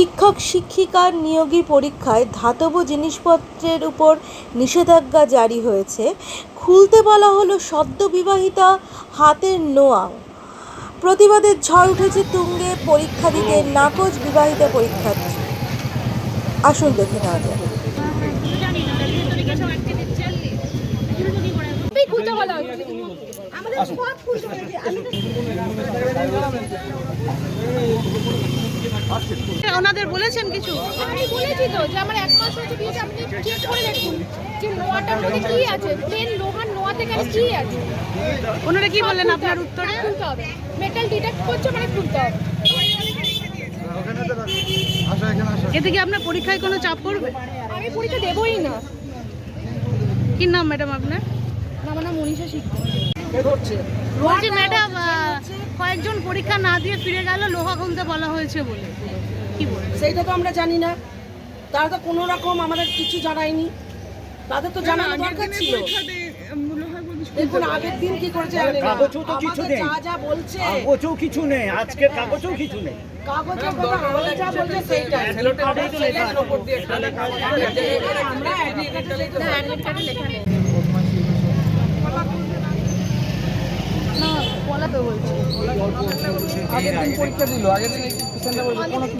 শিক্ষক শিক্ষিকার নিয়োগী পরীক্ষায় ধাতব জিনিসপত্রের উপর নিষেধাজ্ঞা জারি হয়েছে। খুলতে বলা হলো সদ্য বিবাহিতা হাতের নোয়া। প্রতিবাদের ঝড় উঠেছে তুঙ্গে, পরীক্ষা দিতে নাকচ বিবাহিতা পরীক্ষার্থী। আসুন দেখে নেওয়া হচ্ছে। আমাদের সব বলেছে আমি ওনাদের বলেছেন কিছু। আমি বলেছি তো যে আমার এক মাস হয়েছে বিয়েতে আপনি চেক করে দেখুন যে নোয়াটার মধ্যে কি আছে? প্লেন লোহার কি আছে? ওনারা কি বললেন আপনার উত্তরে? খুলতে হবে। মেটাল ডিটেক্ট করছে মানে খুলতে হবে। এতে কি আপনার পরীক্ষায় কোনো চাপ পড়বে? আমি পরীক্ষা দেবই না। কি নাম ম্যাডাম আপনার? আমার নাম মনীষা শিক্ষক বলছি ম্যাডাম কয়েকজন পরীক্ষা না দিয়ে ফিরে গেল লোহা খুলতে বলা হয়েছে বলে। কি বলবেন সেইটা তো আমরা জানি না। তারা তো কোনো রকম আমাদের কিছু জানায়নি। তাদের তো জানানো দরকার ছিল। দেখুন আগের দিন কি করেছে কাগজও তো কিছু নেই। যা যা বলছে। কাগজও কিছু নেই আজকের কাগজও কিছু নেই। কাগজের কথা আমাদের যা বলছে সেইটাই। আমরা লেখা নেই।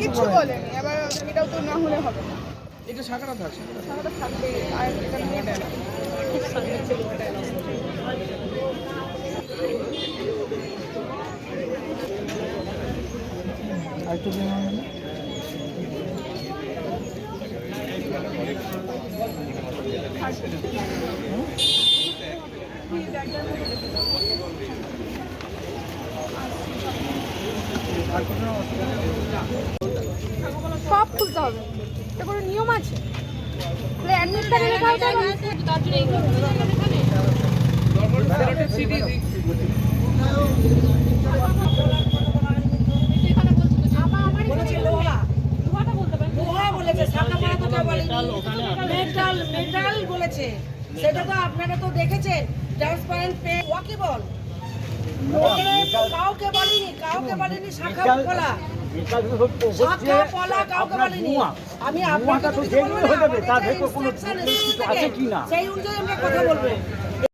কিছু বলেনি। আবার এটাও তো না হলে হবে সব খুলতে হবে এটা কোনো নিয়ম আছে তাহলে অ্যাডমিট কার্ডে লেখা আছে তার জন্য এইগুলো খুলতে হবে এখানে এখানে বলছি তো আমার আমার বলেছে লোহা লোহাটা বলতে পারেন। লোহা বলেছে, সামনে মারা তো কেউ বলেনি। মেটাল মেটাল বলেছে। সেটা তো আপনারা তো দেখেছেন। ট্রান্সপারেন্ট পে ওয়াকিবল কাউকে বলেনি কাউকে বলেনি শাখা বলেনি। আমি আপনাকে নোয়াটা তো যদি যেগুলো বলব না, যাবে, তার ভেতর কোনো আছে কিনা? সেই অনুযায়ী আমরা কথা বলব।